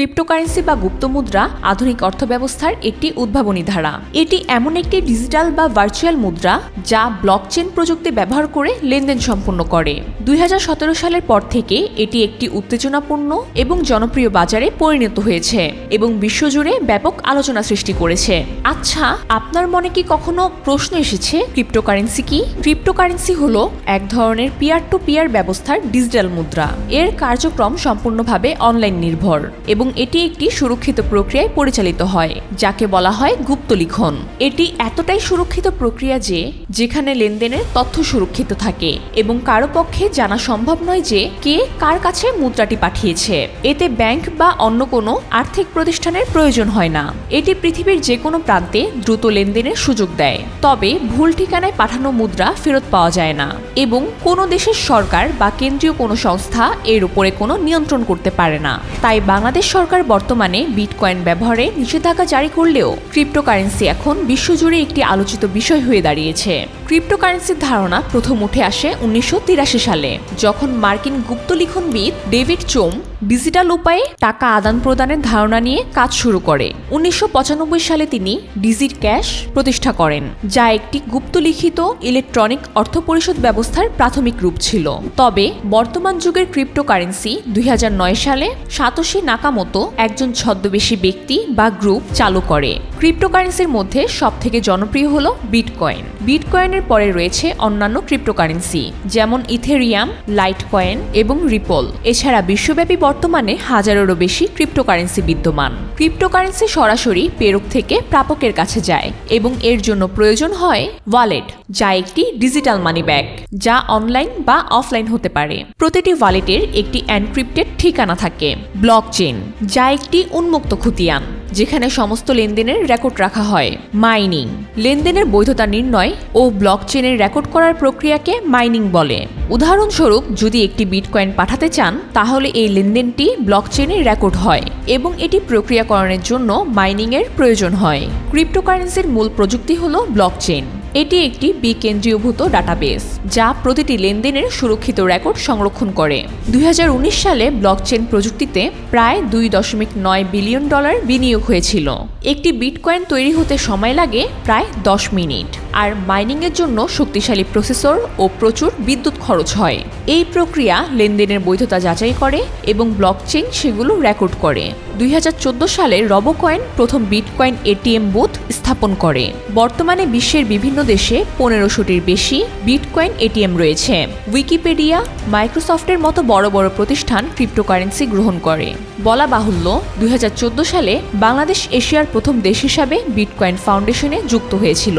Cryptocurrency বা গুপ্ত মুদ্রা আধুনিক অর্থব্যবস্থার একটি উদ্ভাবনী ধারা। এটি এমন একটি ডিজিটাল বা ভার্চুয়াল মুদ্রা যা ব্লকচেন প্রযুক্তি ব্যবহার করে লেনদেন সম্পন্ন করে। দুই হাজার সতেরো সালের পর থেকে এটি একটি উত্তেজনাপূর্ণ এবং জনপ্রিয় বাজারে পরিণত হয়েছে এবং বিশ্বজুড়ে ব্যাপক আলোচনা সৃষ্টি করেছে। আচ্ছা আপনার মনে কি কখনো প্রশ্ন এসেছে ক্রিপ্টোকারেন্সি কি? ক্রিপ্টোকারেন্সি হলো এক ধরনের পিয়ার টু পিয়ার ব্যবস্থার ডিজিটাল মুদ্রা। এর কার্যক্রম সম্পূর্ণভাবে অনলাইন নির্ভর এবং এটি একটি সুরক্ষিত প্রক্রিয়ায় পরিচালিত হয়, যাকে বলা হয় গুপ্ত লিখন এটি এতটাই সুরক্ষিত প্রক্রিয়া যে, যেখানে লেনদেনের তথ্য সুরক্ষিত থাকে এবং কারও পক্ষে জানা সম্ভব নয় যে, কে কার কাছে মুদ্রাটি পাঠিয়েছে। এতে ব্যাংক বা অন্য কোনো আর্থিক প্রতিষ্ঠানের প্রয়োজন হয় না। এটি পৃথিবীর যে কোনো প্রান্তে দ্রুত লেনদেনের সুযোগ দেয়। তবে ভুল ঠিকানায় পাঠানো মুদ্রা ফেরত পাওয়া যায় না এবং কোনো দেশের সরকার বা কেন্দ্রীয় কোনো সংস্থা এর উপরে কোনো নিয়ন্ত্রণ করতে পারে না। তাই বাংলাদেশ বর্তমানে বিটকয়েন ব্যবহারে নিষেধাজ্ঞা জারি করলেও ক্রিপ্টোকারেন্সি এখন বিশ্বজুড়ে একটি আলোচিত বিষয় হয়ে দাঁড়িয়েছে। ক্রিপ্টোকারেন্সির ধারণা প্রথম উঠে আসে উনিশশো তিরাশি সালে, যখন মার্কিন গুপ্তলিখনবিদ ডেভিড চোম ডিজিটাল উপায়ে টাকা আদান প্রদানের ধারণা নিয়ে কাজ শুরু করে। উনিশশো পঁচানব্বই সালে তিনি ডিজিট ক্যাশ প্রতিষ্ঠা করেন, যা একটি গুপ্তলিখিত ইলেকট্রনিক অর্থ পরিশোধ ব্যবস্থার প্রাথমিক রূপ ছিল। তবে বর্তমান যুগের ক্রিপ্টোকারেন্সি দুই হাজার নয় সালে সাতোশি নাকামতো একজন ছদ্মবেশী ব্যক্তি বা গ্রুপ চালু করে। ক্রিপ্টোকারেন্সির মধ্যে সবথেকে জনপ্রিয় হল বিটকয়েন বিটকয়েনের পরে রয়েছে অন্যান্য ক্রিপ্টোকারেন্সি যেমন ইথেরিয়াম লাইট কয়েন এবং রিপল এছাড়া বিশ্বব্যাপী বর্তমানে হাজারেরও বেশি ক্রিপ্টোকারেন্সি বিদ্যমান। ক্রিপ্টোকারেন্সি সরাসরি প্রেরক থেকে প্রাপকের কাছে যায় এবং এর জন্য প্রয়োজন হয় ওয়ালেট যা একটি ডিজিটাল মানি ব্যাগ যা অনলাইন বা অফলাইন হতে পারে। প্রতিটি ওয়ালেটের একটি এনক্রিপ্টেড ঠিকানা থাকে ব্লক চেন যা একটি উন্মুক্ত খতিয়ান যেখানে সমস্ত লেনদেনের রেকর্ড রাখা হয় মাইনিং লেনদেনের বৈধতা নির্ণয় ও ব্লক চেনের রেকর্ড করার প্রক্রিয়াকে মাইনিং বলে। উদাহরণস্বরূপ, যদি একটি বিটকয়েন পাঠাতে চান, তাহলে এই লেনদেনটি ব্লক চেনের রেকর্ড হয় এবং এটি প্রক্রিয়াকরণের জন্য মাইনিংয়ের প্রয়োজন হয়। ক্রিপ্টোকারেন্সির মূল প্রযুক্তি হল ব্লকচেন এটি একটি বিকেন্দ্রীয়ভূত ডাটাবেস, যা প্রতিটি লেনদেনের সুরক্ষিত রেকর্ড সংরক্ষণ করে। দুই হাজার উনিশ সালে ব্লকচেন প্রযুক্তিতে প্রায় দুই দশমিক নয় বিলিয়ন ডলার বিনিয়োগ হয়েছিল। একটি বিটকয়েন তৈরি হতে সময় লাগে প্রায় দশ মিনিট। আর মাইনিংয়ের জন্য শক্তিশালী প্রসেসর ও প্রচুর বিদ্যুৎ খরচ হয়। এই প্রক্রিয়া লেনদেনের বৈধতা যাচাই করে এবং ব্লকচেন সেগুলো রেকর্ড করে। দুই হাজার চোদ্দ সালে রবোকয়েন প্রথম বিটকয়েন এটিএম বুথ স্থাপন করে। বর্তমানে বিশ্বের বিভিন্ন দেশে পনেরোশোটির বেশি বিটকয়েন এটিএম রয়েছে। উইকিপিডিয়া মাইক্রোসফটের মতো বড় বড় প্রতিষ্ঠান ক্রিপ্টোকারেন্সি গ্রহণ করে। বলা বাহুল্য, দুই হাজার চোদ্দ সালে বাংলাদেশ এশিয়ার প্রথম দেশ হিসাবে বিটকয়েন ফাউন্ডেশনে যুক্ত হয়েছিল।